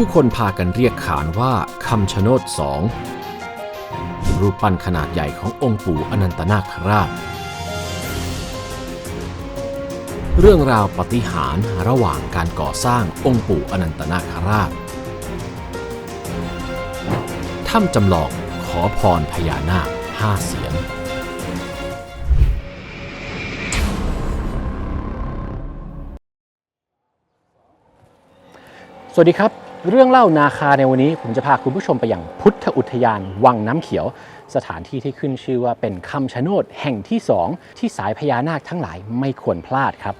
ผู้คนพากันเรียกขานว่าคำชะโนดสองรูปปั้นขนาดใหญ่ขององค์ปู่อนันตนาคราช เรื่องราวปฏิหารระหว่างการก่อสร้างองค์ปู่อนันตนาคราช ถ้ำจำลองขอพรพญานาคห้าเสียนสวัสดีครับ เรื่องเล่านาคาในวันนี้ผมจะพาคุณผู้ชมไปอย่างพุทธอุทยานวังน้ำเขียว สถานที่ที่ขึ้นชื่อว่าเป็นคำชะโนดแห่งที่สองที่สายพญานาคทั้งหลายไม่ควรพลาดครับ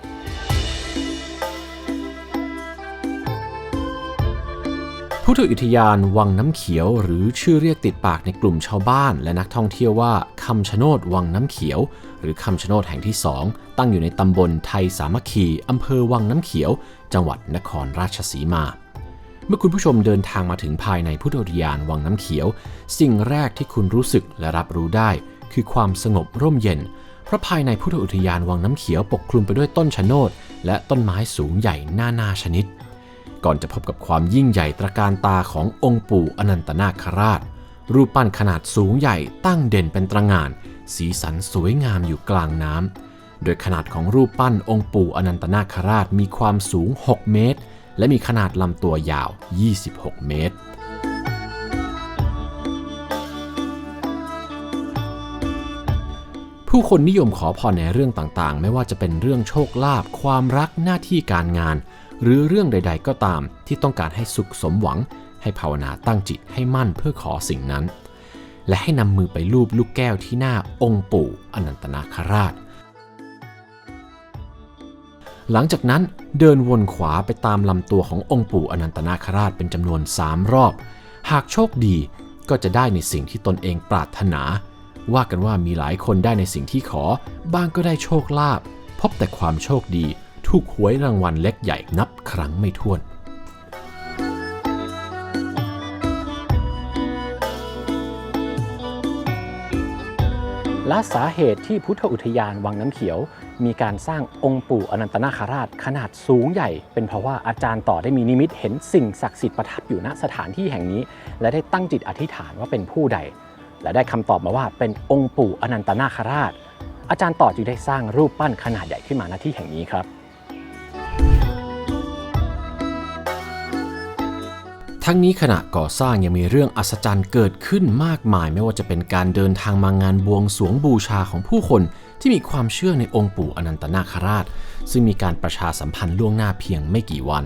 พุทธอุทยานวังน้ำเขียว หรือชื่อเรียกติดปากในกลุ่มชาวบ้าน และนักท่องเที่ยวว่าคำชะโนดวังน้ำเขียว หรือคำชะโนดแห่งที่สองตั้งอยู่ในตำบลไทยสามัคคีอำเภอวังน้ำเขียว จังหวัดนครราชสีมา เมื่อคุณผู้ชมเดินทางมาถึงภายในพุทธอุทยานวังน้ำเขียว สิ่งแรกที่คุณรู้สึกและรับรู้ได้ คือความสงบร่มเย็น เพราะภายในพุทธอุทยานวังน้ำเขียวปกคลุมไปด้วยต้นชะโนด และต้นไม้สูงใหญ่นานาชนิด ก่อนจะพบกับความยิ่งใหญ่ตระการตาขององค์ปู่อนันตนาคราช รูปปั้นขนาดสูงใหญ่ตั้งเด่นเป็นตระหง่าน สีสันสวยงามอยู่กลางน้ำโดยขนาดของรูปปั้นองค์ปู่อนันตนาคราชมีความสูง 6 เมตร และมีขนาดลำตัวยาว 26 เมตรผู้คนนิยมขอพรในเรื่องต่างๆ ไม่ว่าจะเป็นเรื่องโชคลาภความรักหน้าที่การงาน หรือเรื่องใด ๆ ก็ตามที่ต้องการให้สุขสมหวัง ให้ภาวนาตั้งจิตให้มั่นเพื่อขอสิ่งนั้น และให้นำมือไปลูบลูกแก้วที่หน้าองค์ปู่อนันตนาคราช หลังจากนั้นเดินวนขวาไปตามลำตัวขององค์ปู่อนันตนาคราชเป็นจำนวน3รอบ หากโชคดีก็จะได้ในสิ่งที่ตนเองปรารถนา ว่ากันว่ามีหลายคนได้ในสิ่งที่ขอ บ้างก็ได้โชคลาภพบแต่ความโชคดีถูกหวยรางวัลเล็กใหญ่นับครั้งไม่ถ้วน และสาเหตุที่พุทธอุทยานวังน้ำเขียว มีการสร้างองค์ปู่อนันตนาคราชขนาดสูงใหญ่ เป็นเพราะว่าอาจารย์ต่อได้มีนิมิตเห็นสิ่งศักดิ์สิทธิ์ประทับอยู่ณสถานที่แห่งนี้ และได้ตั้งจิตอธิษฐานว่าเป็นผู้ใด และได้คำตอบมาว่าเป็นองค์ปู่อนันตนาคราช อาจารย์ต่อจึงได้สร้างรูปปั้นขนาดใหญ่ขึ้นมาณที่แห่งนี้ครับ ทั้งนี้ขณะก่อสร้างยังมีเรื่องอัศจรรย์เกิดขึ้นมากมาย ไม่ว่าจะเป็นการเดินทางมางานบวงสวงบูชาของผู้คนที่มีความเชื่อในองค์ปู่อนันตนาคราช ซึ่งมีการประชาสัมพันธ์ล่วงหน้าเพียงไม่กี่วัน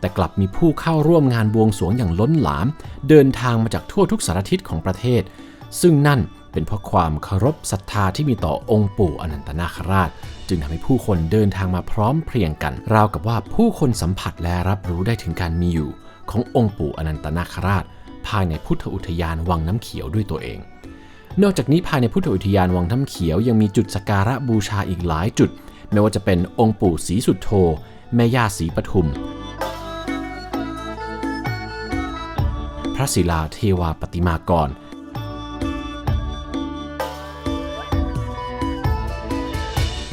แต่กลับมีผู้เข้าร่วมงานบวงสวงอย่างล้นหลาม เดินทางมาจากทั่วทุกสารทิศของประเทศ ซึ่งนั่นเป็นเพราะความเคารพศรัทธาที่มีต่อองค์ปู่อนันตนาคราช จึงทำให้ผู้คนเดินทางมาพร้อมเพรียงกัน ราวกับว่าผู้คนสัมผัสและรับรู้ได้ถึงการมีอยู่ ขององค์ปู่อนันตนาคราช ภายในพุทธอุทยานวังน้ำเขียวด้วยตัวเอง นอกจากนี้ภายในพุทธอุทยานวังน้ำเขียวยังมีจุดสักการะบูชาอีกหลายจุด ไม่ว่าจะเป็นองค์ปู่ศรีสุดโธแม่ย่าศรีปทุม พระศิลาเทวาปฏิมากร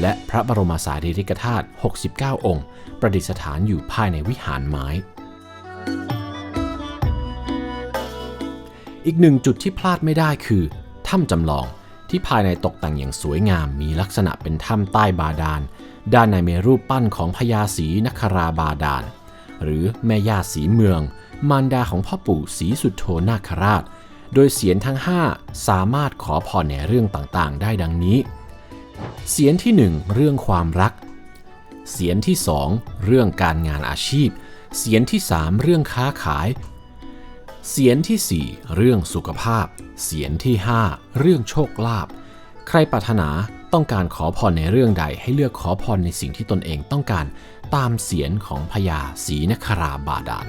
และพระบรมสารีริกธาตุ 69 องค์ ประดิษฐานอยู่ภายในวิหารไม้ อีกหนึ่งจุดที่พลาดไม่ได้คือ ถ้ำจำลองที่ภายในตกแต่งอย่างสวยงาม มีลักษณะเป็นถ้ำใต้บาดาล ด้านในมีรูปปั้นของพญาศรีนคราบาดาล หรือแม่ย่าศรีเมือง มารดาของพ่อปู่ศรีสุดโทนาคราช โดยเสียนทั้ง 5 สามารถขอพรในเรื่องต่างๆ ได้ดังนี้ เสียนที่ 1 เรื่องความรัก เสียนที่ 2 เรื่องการงานอาชีพ เสียนที่ 3 เรื่องค้าขาย เสียนที่ 4 เรื่องสุขภาพ เสียนที่ 5 เรื่องโชคลาภ ใครปรารถนาต้องการขอพรในเรื่องใดให้เลือกขอพรในสิ่งที่ตนเองต้องการตามเสียนของพญาศรีนคราบาดาล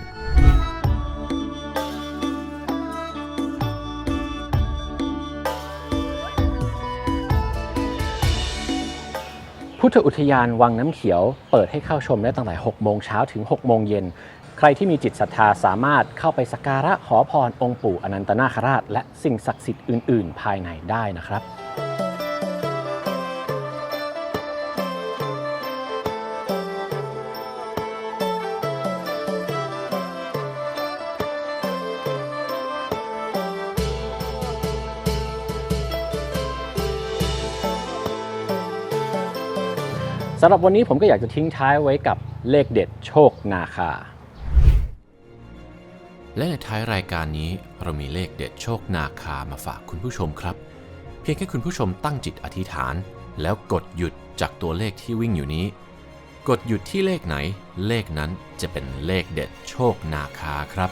พุทธอุทยานวังน้ำเขียว เปิดให้เข้าชมได้ตั้งแต่ 6 โมงเช้าถึง 6 โมงเย็น ใครที่มีจิตศรัทธาสามารถเข้าไปสักการะขอพรองค์ปู่อนันตนาคราช และสิ่งศักดิ์สิทธิ์อื่น ๆ ภายในได้นะครับสำหรับวันนี้ผมก็อยากจะทิ้งท้ายไว้กับเลขเด็ดโชคนาคา และในท้ายรายการนี้เรามีเลขเด็ดโชคนาคามาฝากคุณผู้ชมครับ เพียงแค่คุณผู้ชมตั้งจิตอธิษฐาน แล้วกดหยุดจากตัวเลขที่วิ่งอยู่นี้ กดหยุดที่เลขไหน เลขนั้นจะเป็นเลขเด็ดโชคนาคาครับ